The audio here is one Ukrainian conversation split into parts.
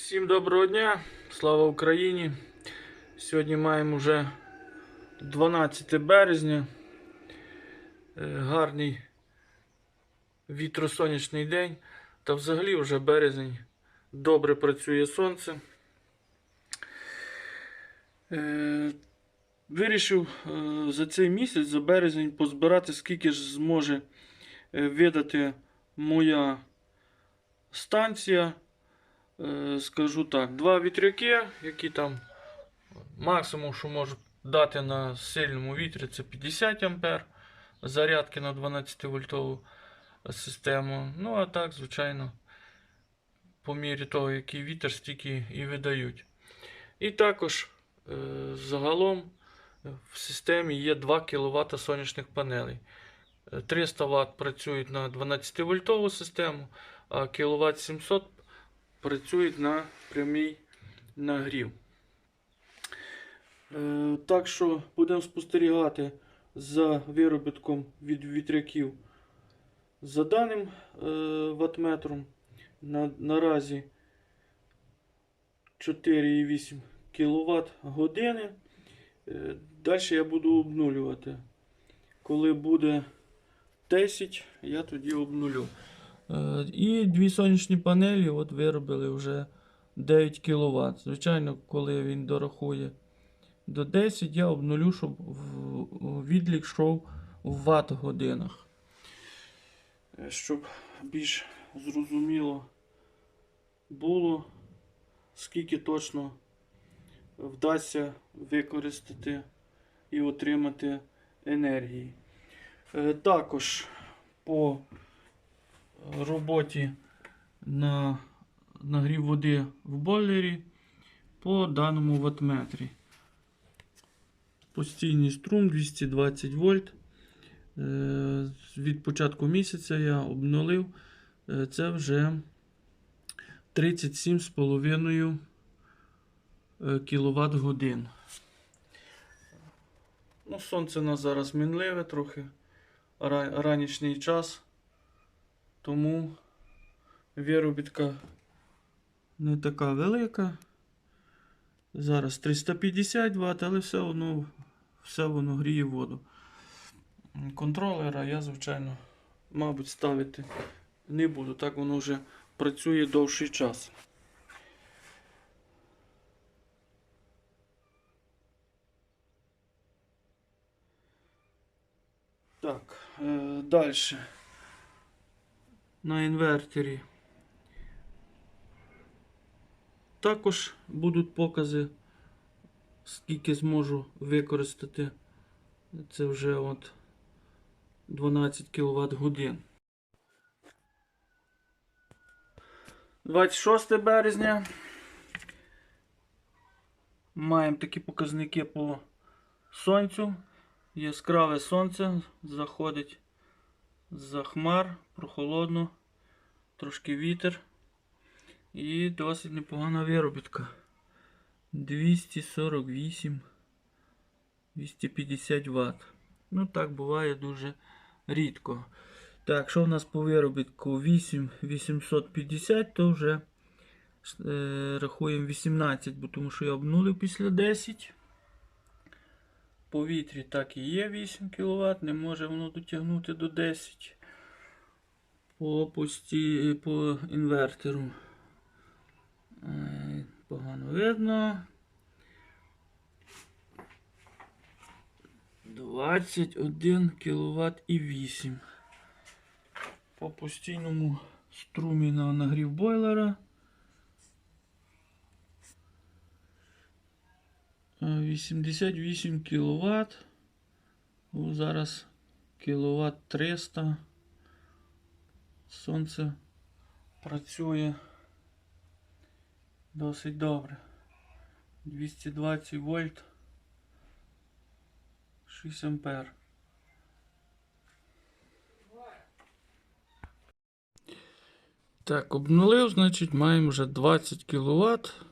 Всім доброго дня, слава Україні. Сьогодні маємо вже 12 березня. Е, Гарний вітросонячний день. Та взагалі вже березень. Добре працює сонце. Е, Вирішив е, за цей місяць, за березень, позбирати, скільки ж зможе видати моя станція. Е, скажу так, два вітряки, які там максимум, що можуть дати на сильному вітрі, це 50 ампер зарядки на 12 вольтову систему. Ну, а так, звичайно, по мірі того, який вітер, стільки і видають. І також е, загалом в системі є 2 кВт сонячних панелей. Е, 300 Вт працюють на 12 вольтову систему, а кВт 700 працюють на прямий нагрів. Е, так що будемо спостерігати за виробітком від вітряків за даним е, ватметром. На, наразі 4,8 кВт години. Е, далі я буду обнулювати. Коли буде 10, я тоді обнулю. Е, І дві сонячні панелі от виробили вже 9 кВт. Звичайно, коли він дорахує до 10, я обнулю, щоб відлік йшов в ватт годинах. Е, Щоб більш зрозуміло було, скільки точно вдасться використати і отримати енергії. Е, Також по роботі на нагрів води в бойлері по даному ватметрі. Постійний струм 220 вольт. Е, Від початку місяця я обнулив. Е, Це вже 37,5 кВт годин. Ну, сонце у нас зараз мінливе трохи. Ранішній час. Тому виробітка не така велика. Зараз 350 Вт, але все одно все воно гріє воду. Контролера я, звичайно, мабуть, ставити не буду. Так воно вже працює довший час. Так, е, далі. На інвертері. Також будуть покази, скільки зможу використати. Це вже от 12 кВт годин. 26 березня. Маємо такі показники по сонцю. Яскраве сонце заходить за хмар, прохолодно, трошки вітер. І досить непогана виробітка. 248 250 Вт. Ну так буває дуже рідко. Так, що в нас по виробітку 8850, то вже е, рахуємо 18, бо тому що я обнулив після 10. Повітрі так і є 8 кВт, не може воно дотягнути до 10 по, пості, по інвертору. Е, Погано видно. 21 кВт і 8. По постійному струмі на нагрів бойлера. 88 кВт. Ну, зараз кВт 300. Сонце працює досить добре. 220 вольт. 6 ампер. Так, обнулив, значить, маємо вже 20 кВт.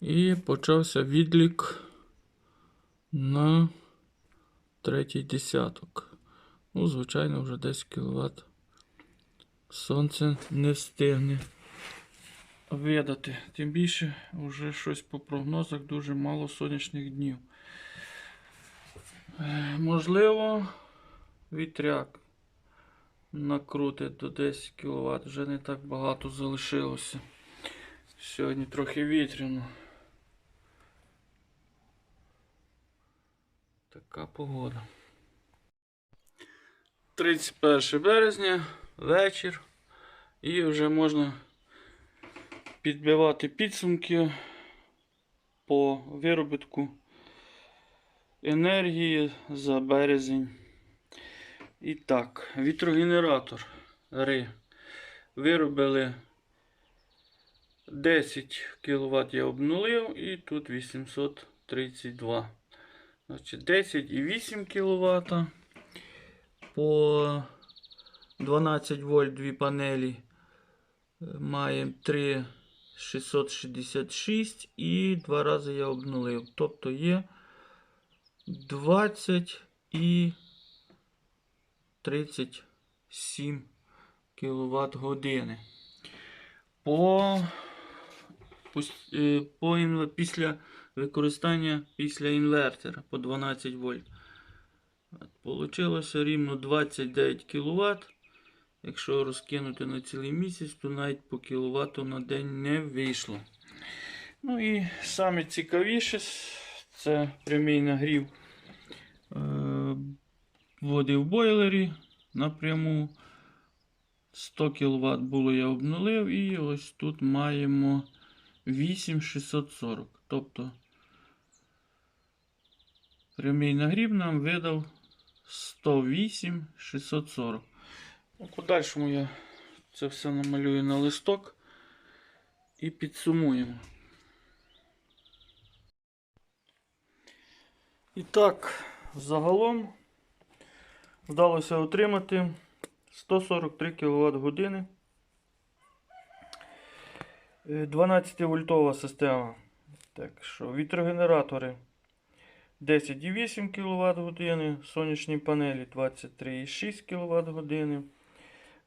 І почався відлік на третій десяток. Ну, звичайно, вже 10 кВт. Сонце не встигне видати. Тим більше вже щось по прогнозах дуже мало сонячних днів. Е, Можливо, вітряк накрутить до 10 кВт. Вже не так багато залишилося. Сьогодні трохи вітряно. Така погода. 31 березня, вечір. І вже можна підбивати підсумки по виробітку енергії за березень. І так, вітрогенератор ри виробили 10 кВт я обнулив і тут 832. Значить 10,8 кВт по 12 вольт дві панелі. Е, Маємо 3,666 і два рази я обнулив. Тобто є 20 і 37 кВт години. По, е, по після використання після інвертора по 12 вольт. Получилося рівно 29 кВт. Якщо розкинути на цілий місяць, то навіть по кіловату на день не вийшло. Ну і саме цікавіше це прямий нагрів е, води в бойлері напряму. 100 кВт було я обнулив, і ось тут маємо 8640. Тобто прямий нагрів нам видав 108 640. У подальшому я це все намалюю на листок і підсумуємо. І так, загалом вдалося отримати 143 кВт години. 12 вольтова система. Так що вітрогенератори 10,8 кВт години, сонячні панелі 23,6 кВт години.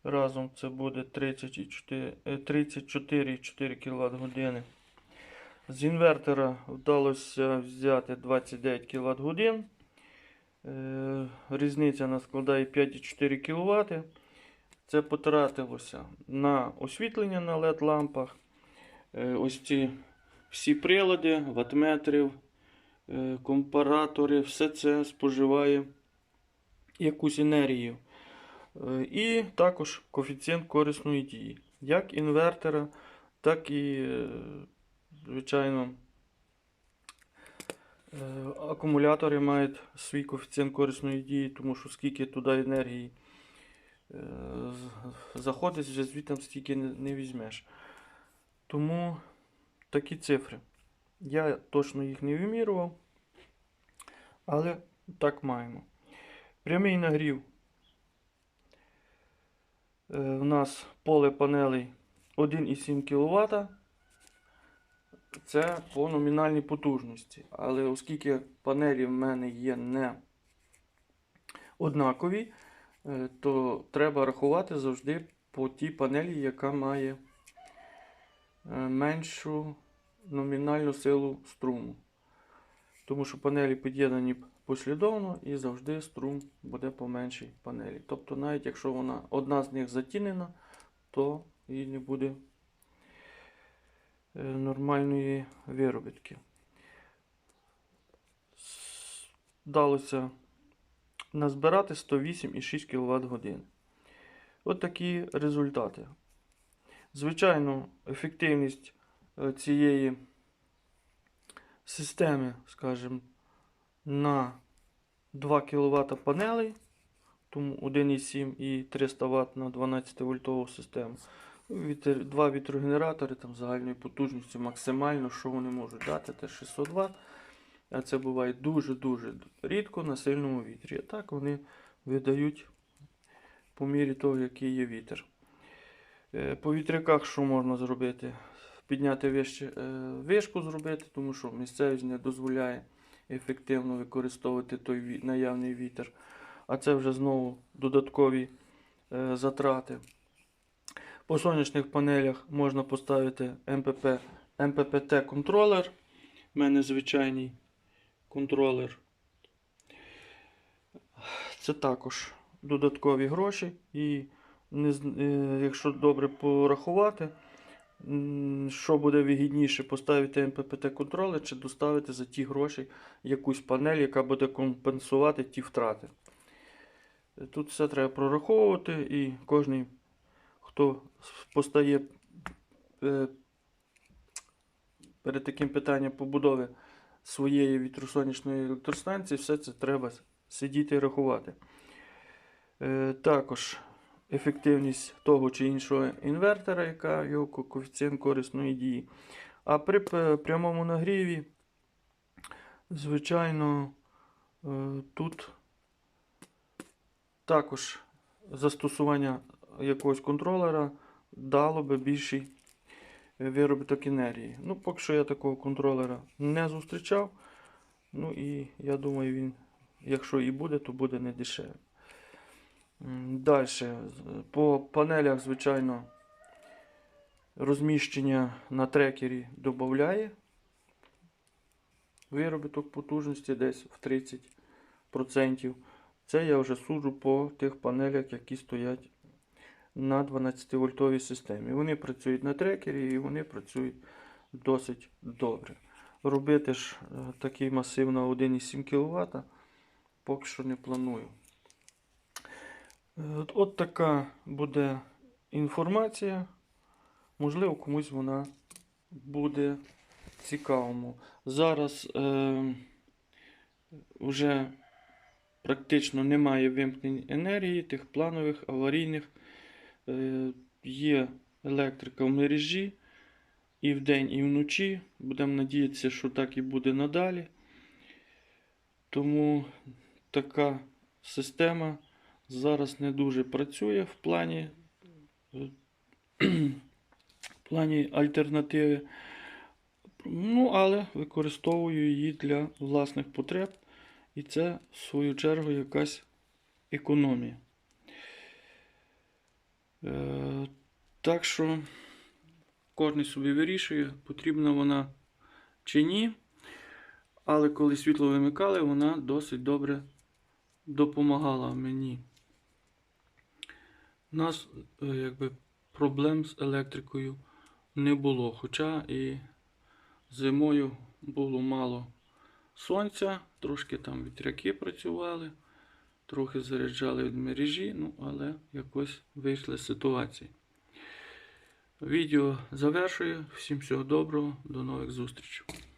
Разом це буде 34 е, 34,4 кВт години. З інвертора вдалося взяти 29 кВт годин. Е, Різниця нас складає 5,4 кВт. Це потратилося на освітлення на LED лампах. Е, Ось ці всі прилади, ватметрів, компаратори, все це споживає якусь енергію. Е, І також коефіцієнт корисної дії. Як інвертора, так і, е, звичайно, е, акумулятори мають свій коефіцієнт корисної дії, тому що скільки туди енергії е, заходить, вже звідти стільки не візьмеш. Тому такі цифри. Я точно їх не вимірював, але так маємо. Прямий нагрів. Е, У нас поле панелей 1,7 кВт. Це по номінальній потужності. Але оскільки панелі в мене є не однакові, е, то треба рахувати завжди по тій панелі, яка має е, меншу номінальну силу струму. Тому що панелі під'єднані послідовно і завжди струм буде по меншій панелі. Тобто, навіть якщо вона одна з них затінена, то і не буде е, нормальної виробітки. Вдалося назбирати 108,6 кВт годин. От такі результати. Звичайно, ефективність цієї системи, скажімо, на 2 кВт панелей, тому 1,7 і 300 Вт на 12 вольтову систему. Вітер, два вітрогенератори там загальної потужності максимально, що вони можуть дати, це 600 Вт. А це буває дуже-дуже рідко на сильному вітрі. А так вони видають по мірі того, який є вітер. Е, По вітряках що можна зробити? Підняти вище, е, вишку зробити, тому що місцевість не дозволяє ефективно використовувати той наявний вітер. А це вже знову додаткові е, затрати. По сонячних панелях можна поставити МПП, МППТ контролер. У мене звичайний контролер. Це також додаткові гроші. І е, якщо добре порахувати, що буде вигідніше поставити МППТ контролер чи доставити за ті гроші якусь панель, яка буде компенсувати ті втрати. Тут все треба прораховувати і кожен, хто постає е, перед таким питанням побудови своєї вітросонячної електростанції, все це треба сидіти і рахувати. Е, Також ефективність того чи іншого інвертора, яка його коефіцієнт корисної дії. А при прямому нагріві, звичайно, е, тут також застосування якогось контролера дало би більший виробіток енергії. Ну, поки що я такого контролера не зустрічав. Ну і я думаю, він, якщо і буде, то буде не дешевий. Далі. По панелях, звичайно, розміщення на трекері додає виробіток потужності десь в 30%. Це я вже суджу по тих панелях, які стоять на 12-вольтовій системі. Вони працюють на трекері і вони працюють досить добре. Робити ж е, такий масив на 1,7 кВт поки що не планую. От, от така буде інформація. Можливо, комусь вона буде цікавому. Зараз е, вже практично немає вимкнень енергії, тих планових, аварійних. Е, є електрика в мережі і вдень, і вночі. Будемо надіятися, що так і буде надалі. Тому така система зараз не дуже працює в плані, е, в плані альтернативи. Ну, але використовую її для власних потреб. І це, в свою чергу, якась економія. Е, так що кожен собі вирішує, потрібна вона чи ні. Але коли світло вимикали, вона досить добре допомагала мені. У нас е, якби, проблем з електрикою не було. Хоча і зимою було мало сонця, трошки там вітряки працювали, трохи заряджали від мережі, ну, але якось вийшли з ситуації. Відео завершую. Всім всього доброго, до нових зустрічей.